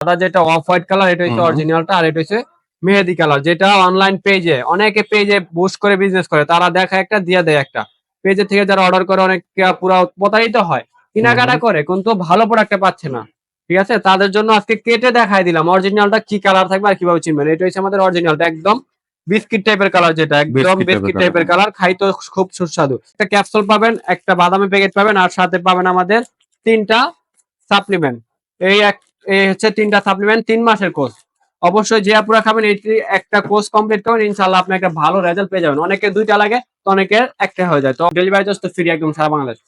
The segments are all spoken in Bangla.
সাদা যেটা অফ হোয়াইট কালার এটা হচ্ছে অরিজিনালটা আর এটা হচ্ছে মেহেদি কালার যেটা অনলাইন পেজে অনেকে পেজে বুস্ট করে বিজনেস করে তারা দেখা একটা দিয়ে দেয় একটা। পেজে থেকে যারা অর্ডার করে অনেক পুরো প্রতারিত হয়। কেনাকাটা করে কিন্তু ভালো প্রোডাক্টটা পাচ্ছে না। ঠিক আছে? তাদের জন্য আজকে কেটে দেখাই দিলাম অরিজিনালটা কি কালার থাকবে আর কীভাবে চিনবেন? এটা হচ্ছে আমাদের অরিজিনালটা একদম বিস্কিট টাইপের কালার যেটা একদম বিস্কিট টাইপের কালার খাইতে খুব সুস্বাদু। একটা ক্যাপসুল পাবেন একটা বাদামি প্যাকেট পাবেন আর সাথে পাবেন আমাদের তিনটা সাপ্লিমেন্ট এই এক এই হচ্ছে তিনটা সাপ্লিমেন্ট তিন মাসের কোর্স অবশ্যই যে আপুরা খাবেন এটি একটা কোর্স কমপ্লিট করবেন ইনশাল্লাহ আপনি একটা ভালো রেজাল্ট পেয়ে যাবেন। অনেকে দুইটা লাগে, তো অনেকের একটা হয়ে যায়। তো ডেলিভারি তো ফ্রি একদম সারা বাংলাদেশ।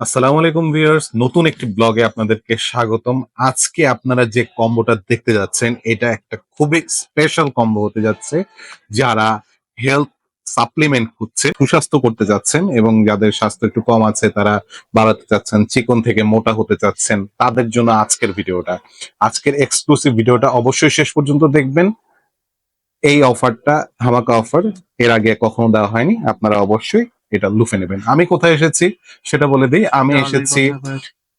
আসসালামু আলাইকুম ভিউয়ার্স নতুন একটি ব্লগে আপনাদেরকে স্বাগতম। আজকে আপনারা যে কম্বোটা দেখতে যাচ্ছেন, এটা একটা খুবই স্পেশাল কম্বো হতে যাচ্ছে, যারা হেলথ সাপ্লিমেন্ট খুঁজছে সুস্বাস্থ্য করতে যাচ্ছেন এবং যাদের স্বাস্থ্য একটু কম আছে তারা বাড়াতে চাচ্ছেন চিকন থেকে মোটা হতে চাচ্ছেন তাদের জন্য আজকের ভিডিওটা। আজকের এক্সক্লুসিভ ভিডিওটা অবশ্যই শেষ পর্যন্ত দেখবেন। এই অফারটা ধামাকা অফার এর আগে কখনো দেওয়া হয়নি আপনারা অবশ্যই এটা লুফে নেবেন। আমি কোথায় এসেছি সেটা বলে দিই। আমি এসেছি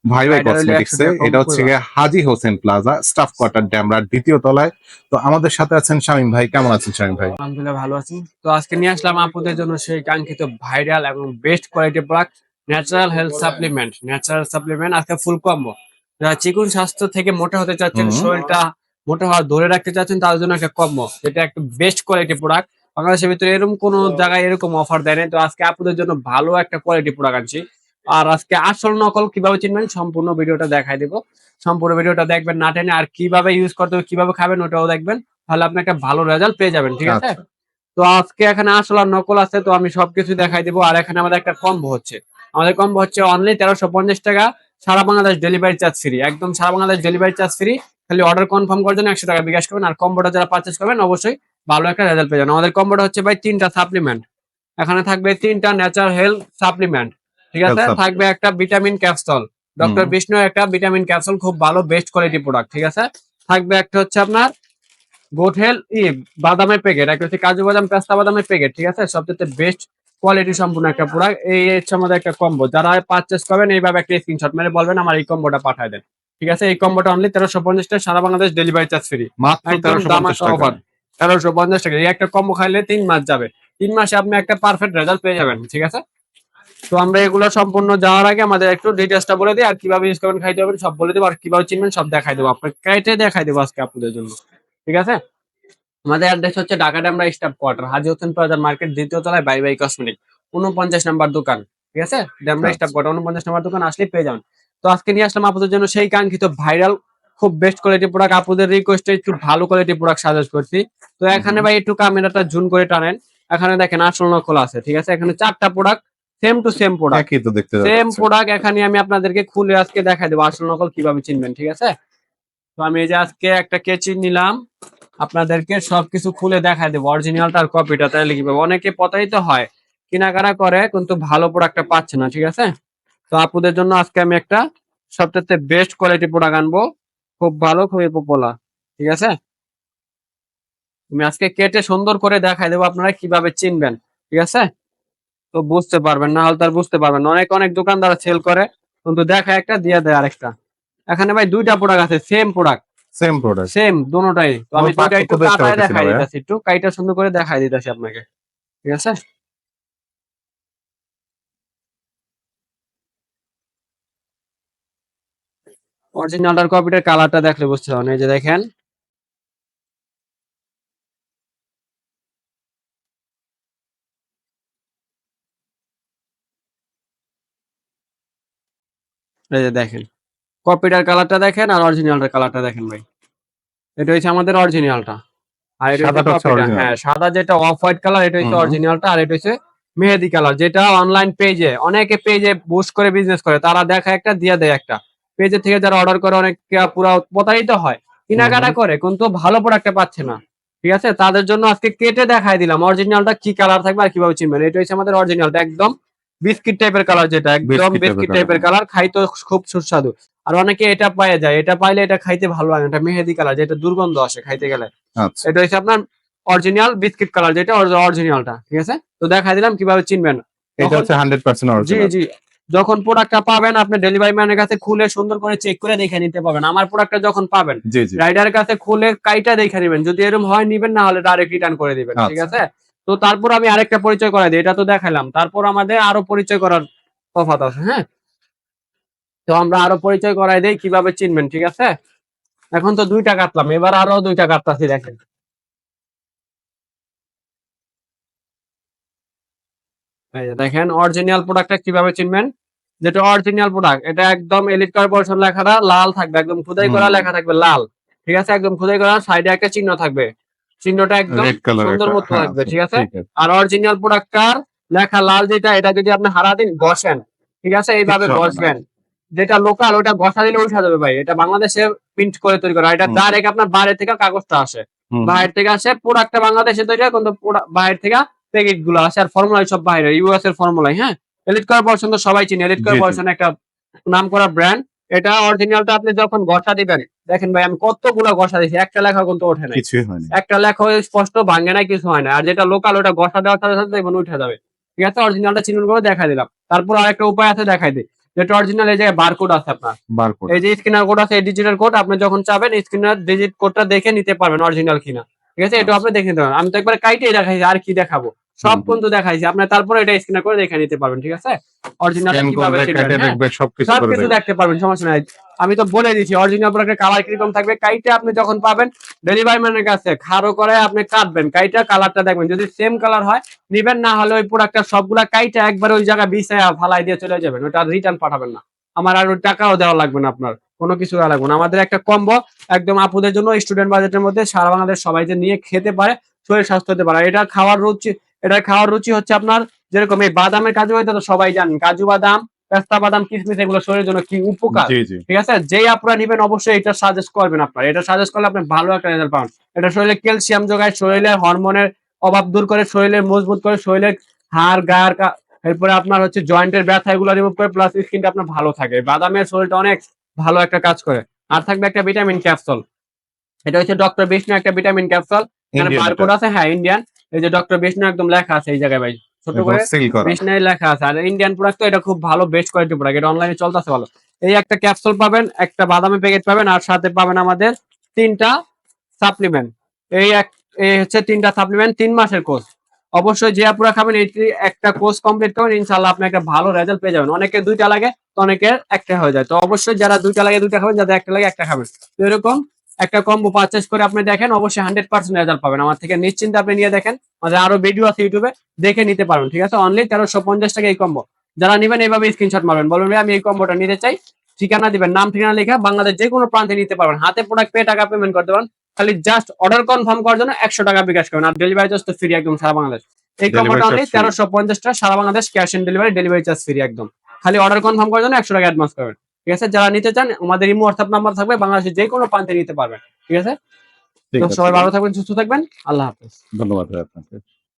ভাই ভাই কসমেটিক্স 100 এ টাকা কম এটা হচ্ছে গিয়ে Haji Hossain plaza staff quarter ড্যামরার দ্বিতীয় তলায়। তো আমাদের সাথে আছেন শামীম ভাই কেমন আছেন শামীম ভাই? আলহামদুলিল্লাহ ভালো আছি। তো আজকে নিয়ে আসলাম আপনাদের জন্য সেই কাঙ্ক্ষিত ভাইরাল এবং best quality product natural health supplement natural supplement আজকে ফুল কম্বো যারা চিকুন স্বাস্থ্য থেকে মোটা হতে চাচ্ছেন শরীরটা মোটা হওয়া ধরে রাখতে চাচ্ছেন তার জন্য একটা কম্বো যেটা একটা বেস্ট কোয়ালিটি প্রোডাক্ট বাংলাদেশের ভিতরে এরকম কোন জায়গায় এরকম অফার দেয় নাই। তো আজকে আপনাদের জন্য ভালো একটা কোয়ালিটি প্রোডাক্ট আনছি। আর আজকে আসল নকল কীভাবে চিনবেন সম্পূর্ণ ভিডিওটা দেখাই দেবো। সম্পূর্ণ ভিডিওটা দেখবেন না টেনে আর কীভাবে ইউজ করতে হবে কীভাবে খাবেন ওটাও দেখবেন। তাহলে আপনি একটা ভালো রেজাল্ট পেয়ে যাবেন ঠিক আছে? আচ্ছা। তো আজকে এখানে আসল আর নকল আছে তো আমি সবকিছু দেখাই দেবো। আর এখানে আমাদের একটা কম্বো হচ্ছে। আমাদের কম্বো হচ্ছে অনলি তেরোশো পঞ্চাশ টাকা সারা বাংলাদেশ ডেলিভারি চার্জ ফ্রি একদম সারা বাংলাদেশ ডেলিভারি চার্জ ফ্রি খালি অর্ডার কনফার্ম করার জন্য একশো টাকা বিকাশ করবেন। আর কম্বোটা যারা পারচেস করবেন অবশ্যই ভালো একটা রেজাল্ট পেয়ে যাবেন। আমাদের কম্বোটা হচ্ছে ভাই তিনটা সাপ্লিমেন্ট এখানে থাকবে তিনটা ন্যাচারাল হেলথ সাপ্লিমেন্ট ঠিক আছে? থাকবে একটা ভিটামিন ক্যাপসুল ডক্টর বিষ্ণু একটা ভিটামিন ক্যাপসুল খুব ভালো বেস্ট কোয়ালিটি প্রোডাক্ট ঠিক আছে? থাকবে একটা হচ্ছে আপনার গোট হেল ই বাদামের প্যাকেট একটা হচ্ছে কাজু বাদাম পেস্তা বাদামের প্যাকেট ঠিক আছে? সবচেয়ে বেস্ট কোয়ালিটি সম্পূর্ণ একটা প্রোডাক্ট এই হচ্ছে আমাদের একটা কম্বো যারা পারচেস করবেন এইভাবে একটা স্ক্রিনশট মেরে বলবেন আমার এই কম্বোটা পাঠায় দেন। ঠিক আছে? এই কম্বোটা অনলি তেরোশো পঞ্চাশ টাকা সারা বাংলাদেশ ডেলিভারি চার্জ ফ্রি মাত্র তেরোশো পঞ্চাশ টাকা। তেরোশো পঞ্চাশ টাকা। এই একটা কম্বো খাইলে তিন মাস যাবে। তিন মাসে আপনি একটা পারফেক্ট রেজাল্ট পেয়ে যাবেন ঠিক আছে? তো আমরা এগুলো সম্পূর্ণ যাওয়ার আগে আমাদের একটু ডিটেলসটা বলে দিই আর কীভাবে ইউজ করবেন খাইতে হবে সব বলে দেবো আর কীভাবে চিনবেন সব দেখাই দেবো। আপনাকে কেটে দেখাই দেবো আজকে আপনাদের জন্য। ঠিক আছে? আমাদের অ্যাড্রেস হচ্ছে ঢাকা ডেমরা স্টাফ কোয়ার্টার হাজি হোসেন প্লাজার মার্কেট দ্বিতীয় তলায় বাই বাই কসমেটিক উনপঞ্চাশ নাম্বার দোকান। ঠিক আছে? ডেমরা আচ্ছা। স্টাফ কোয়ার্টার উনপঞ্চাশ নাম্বার দোকান আসলেই পেয়ে যাবেন। তো আজকে নিয়ে আসলাম আপনাদের জন্য সেই কাঙ্ক্ষিত ভাইরাল খুব বেস্ট কোয়ালিটি প্রোডাক্ট আপনাদের রিকোয়েস্টে একটু ভালো কোয়ালিটি প্রোডাক্ট সাজেস্ট করছি। তো এখানে ভাই একটু ক্যামেরাটা জুম করে টানেন। এখানে দেখেন আসল নকল আছে ঠিক আছে? এখানে চারটা product same to same product একই তো দেখতে সেম প্রোডাক্ট এখানে আমি আপনাদেরকে খুলে আজকে দেখাই দেবো। আসল নকল কীভাবে চিনবেন ঠিক আছে? তো আমি এই যে আজকে একটা কেচি নিলাম। আপনাদেরকে সবকিছু খুলে দেখাই দেবো। অরিজিনালটা আর কপিটা তাহলে কীভাবে অনেকে প্রতারিত হয় কেনাকাটা করে কিন্তু ভালো প্রোডাক্টটা পাচ্ছে না ঠিক আছে? তো আপুদের জন্য আজকে আমি একটা সবচেয়ে বেস্ট কোয়ালিটি প্রোডাক্ট আনব। খুব ভালো খুবই পপুলার ঠিক আছে? আমি আজকে কেটে সুন্দর করে দেখাই দেবো আপনারা কীভাবে চিনবেন ঠিক আছে? তো বুঝতে পারবেন না হলে তার বুঝতে পারবেন অনেক অনেক দোকানদার সেল করে কিন্তু দেখা একটা দিয়ে দেয় আরেকটা। এখানে ভাই দুইটা প্রোডাক্ট আছে same product same product same দুটোটাই। তো আমি দুইটা একটু কাটায় দেখাই। দিতেছি একটু কাইটা সুন্দর করে দেখাই দিতেছি আপনাকে। ঠিক আছে? অরিজিনালটার কপিটার কালারটা দেখলে বুঝতে পারবেন। এই যে দেখেন এই যে দেখেন। কপিটার কালারটা দেখেন আর অরিজিনালটার কালারটা দেখেন ভাই। এটা হচ্ছে আমাদের অরিজিনালটা আর এটা। হ্যাঁ সাদা যেটা অফ হোয়াইট কালার এটা হচ্ছে অরিজিনালটা আর এটা হচ্ছে মেহেদি কালার যেটা অনলাইন পেজে অনেকে পেজে বুস্ট করে বিজনেস করে। তারা দেখা একটা দিয়ে দেয় একটা। পেজে থেকে যারা অর্ডার করে অনেক পুরো প্রতারিত হয়। কেনাকাটা করে কিন্তু ভালো প্রোডাক্টটা পাচ্ছে না। ঠিক আছে? তাদের জন্য আজকে কেটে দেখাই দিলাম। অরিজিনালটা কি কালার থাকবে আর কীভাবে চিনবেন? এটা হচ্ছে আমাদের অরিজিনালটা একদম বিস্কিট টাইপের কালার যেটা একদম বিস্কিট টাইপের কালার খাইতে খুব সুস্বাদু। আর অনেকে এটা পাওয়া যায় এটা পাইলে এটা খাইতে ভালো লাগে এটা মেহেদি কালার যেটা দুর্গন্ধ আসে খাইতে গেলে। আচ্ছা। এটা হচ্ছে আপনার অরিজিনাল বিস্কিট কালার যেটা অরিজিনালটা ঠিক আছে? তো দেখাই দিলাম কীভাবে চিনবেন। এটা হচ্ছে হান্ড্রেড পার্সেন্ট জি অরিজিনাল জি। যখন প্রোডাক্টটা পাবেন আপনি ডেলিভারি ম্যানের কাছে খুলে সুন্দর করে চেক করে দেখে নিতে পারবেন। আমার প্রোডাক্টটা যখন পাবেন রাইডার কাছে খুলে কাইটা দেখে নেবেন। যদি এরকম হয় নিবেন না হলে ডাইরেক্ট রিটার্ন করে দিবেন ঠিক আচ্ছা। আছে? তো তারপর আমি আরেকটা পরিচয় করাই দিই এটা তো দেখালাম। তারপর আমাদের আরও পরিচয় করার তফাৎ আছে হ্যাঁ? তো আমরা আরও পরিচয় করাই দেই কীভাবে চিনবেন ঠিক আছে? এখন তো দুইটা কাটলাম এবার আরও দুইটা কাটতাছি দেখেন। দেখেন অরিজিনাল প্রোডাক্টটা কীভাবে চিনবেন? যেটা অরিজিনাল প্রোডাক্ট এটা একদম এলিট কর্পোরেশন লেখাটা লাল থাকবে একদম খোদাই করা লেখা থাকবে লাল। ঠিক আছে? একদম খোদাই করা সাইডে একটা চিহ্ন থাকবে। চিহ্নটা একদম সুন্দর মতো থাকবে ঠিক আছে? আর অরিজিনাল প্রোডাক্টটার লেখা লাল যেটা এটা যদি আপনি হারা দিন ঘষেন ঠিক আছে? এইভাবে কিচ্ছু হবে যেটা লোকাল ওটা ঘষা দিলে উঠা যাবে ভাই। এটা বাংলাদেশে প্রিন্ট করে তৈরি করা। এটা। ডাইরেক্ট আপনার বাইরে থেকে কাগজটা আসে। বাইরে থেকে আসে প্রোডাক্টটা বাংলাদেশে তৈরি হয় কিন্তু বাইরে থেকে প্যাকেটগুলো আসে। আর ফর্মুলাই সব বাইরে ইউএস এর ফর্মুলাই হ্যাঁ? এলিট কর্পোরেশন তো সবাই চিনে। এলিট জি। কর্পোরেশন একটা নাম করা ব্র্যান্ড এটা অরিজিনালটা আপনি যখন ঘষা দিবেন দেখেন ভাই আমি কতগুলো ঘষা দিয়েছি একটা লেখা কিন্তু ওঠে না কিছুই হয়নি। একটা লেখা স্পষ্ট ভাঙে না কিছু হয় না আর যেটা লোকাল ওটা ঘষা দেওয়ার সাথে সাথে দেখবেন উঠে যাবে। ঠিক আছে অরিজিনালটা চিহ্ন করে দেখাই দিলাম। তারপর আরেকটা উপায় আছে দেখাই দিই। যেটা অরিজিনাল এই জায়গায় বারকোড আছে আপনার। বারকোড এই যে স্ক্যানার কোড আছে এই ডিজিটাল কোড আপনি যখন চাবেন স্ক্যানার ডিজিট কোডটা দেখে নিতে পারবেন অরিজিনাল কিনা। ঠিক আছে এটা আপনি দেখে নিতে পারবেন। আমি তো একবার কাইটেই দেখাইছি আর কি দেখাবো? সব। কিন্তু দেখাইছি। আপনি তারপরে এটা স্ক্যানার করে দেখে নিতে পারবেন ঠিক আছে? অরিজিনাল কীভাবে হ্যাঁ? সবকিছু সব কিছু দেখতে পারবেন সমস্যা নাই। আমি তো বলে দিচ্ছি অরিজিনাল প্রোডাক্টের কালার কীরকম থাকবে? কাইটা আপনি যখন পাবেন ডেলিভারি ম্যানের কাছে খারো করে আপনি কাটবেন। কাইটা কালারটা দেখবেন যদি সেম কালার হয় নিবেন না হলে ওই প্রোডাক্টটা সবগুলা কাইটা একবার ওই জায়গায় বিছায়া ফালাই দিয়ে চলে যাবেন। ওটা রিটার্ন পাঠাবেন না। আমার আর ওই টাকাও দেওয়া লাগবে না আপনার। কোনো কিছু দেওয়া লাগবে না। আমাদের একটা কম্বো একদম আপুদের জন্য স্টুডেন্ট বাজেটের মধ্যে সারা বাংলাদেশ সবাই যে নিয়ে খেতে পারে শরীর স্বাস্থ্য হতে পারে। এটা খাওয়ার রুচি এটা খাওয়ার রুচি হচ্ছে আপনার যেরকম এই বাদামের কাজু হয়তো তো সবাই জানেন। কাজু বাদাম পেস্তা বাদাম কিসমিস এগুলো শরীরের জন্য কি উপকার? ঠিক আছে? যেই আপনারা নিবেন অবশ্যই এটা সাজেস্ট করবেন আপনার। এটা সাজেস্ট করলে আপনি ভালো একটা রেজাল্ট পাবেন। এটা শরীরে ক্যালসিয়াম যোগায় শরীরের হরমোনের অভাব দূর করে শরীরে মজবুত করে শরীরের হাড় কা- এরপরে আপনার হচ্ছে জয়েন্টের ব্যথা এগুলো রিমুভ করে প্লাস স্কিনটা আপনার ভালো থাকে। বাদামের শরীরটা অনেক ভালো একটা কাজ করে। আর থাকবে একটা ভিটামিন ক্যাপসুল এটা হচ্ছে ডক্টর বিষ্ণু একটা ভিটামিন ক্যাপসুল এখানে বারকোড আছে হ্যাঁ ইন্ডিয়ান এই যে ডক্টর বিষ্ণু একদম লেখা আছে এই জায়গায় ভাই ছোট করে বিষ্ণায় লেখা আছে। আর ইন্ডিয়ান প্রোডাক্ট তো এটা খুব ভালো বেস্ট কোয়ালিটি প্রোডাক্ট এটা অনলাইনে চলতেছে ভালো। এই একটা ক্যাপসুল পাবেন একটা বাদামি প্যাকেট পাবেন আর সাথে পাবেন আমাদের তিনটা সাপ্লিমেন্ট এই এক এই হচ্ছে তিনটা সাপ্লিমেন্ট তিন মাসের কোর্স অবশ্যই যে আপুরা খাবেন এটি একটা কোর্স কমপ্লিট করবেন ইনশাল্লাহ আপনি একটা ভালো রেজাল্ট পেয়ে যাবেন। অনেকে দুইটা লাগে তো অনেকের একটা হয়ে যায়। তো অবশ্যই যারা দুইটা লাগে দুইটা খাবেন যাদের একটা লাগে একটা খাবেন। তো এরকম একটা কম্বো পারচেস করে আপনি দেখেন অবশ্যই হান্ড্রেড পার্সেন্ট রেজাল্ট পাবেন। আমার থেকে নিশ্চিন্তে আপনি নিয়ে দেখেন। আমাদের আরও ভিডিও আছে ইউটিউবে দেখে নিতে পারবেন ঠিক আছে? অনলি তেরোশো পঞ্চাশ টাকা এই কম্বো যারা নেবেন এইভাবে স্ক্রিনশট মারবেন। বলবেন ভাই আমি এই কম্বোটা নিতে চাই। ঠিকানা দিবেন নাম ঠিকানা লেখা বাংলাদেশ যে কোনো প্রান্তে নিতে পারবেন। হাতে প্রোডাক্ট পেয়ে টাকা পেমেন্ট করতে পারেন খালি জাস্ট অর্ডার কনফার্ম করার জন্য একশো টাকা বিকাশ করবেন। আর ডেলিভারি চার্জ তো ফ্রি একদম সারা বাংলাদেশ। এই কম্বোটা অনলি তেরোশো পঞ্চাশ টাকা সারা Bangladesh cash on delivery delivery charge free একদম। খালি অর্ডার কনফার্ম করার জন্য একশো টাকা অ্যাডভান্স করবেন। ঠিক আছে? যারা নিতে চান আমাদের ইমো হোয়াটসঅ্যাপ নাম্বার থাকবে বাংলাদেশের যে কোনো প্রান্তে নিতে পারবেন। ঠিক আছে? তো সবাই ভালো থাকবেন সুস্থ থাকবেন। আল্লাহ হাফেজ। ধন্যবাদ আপনাকে।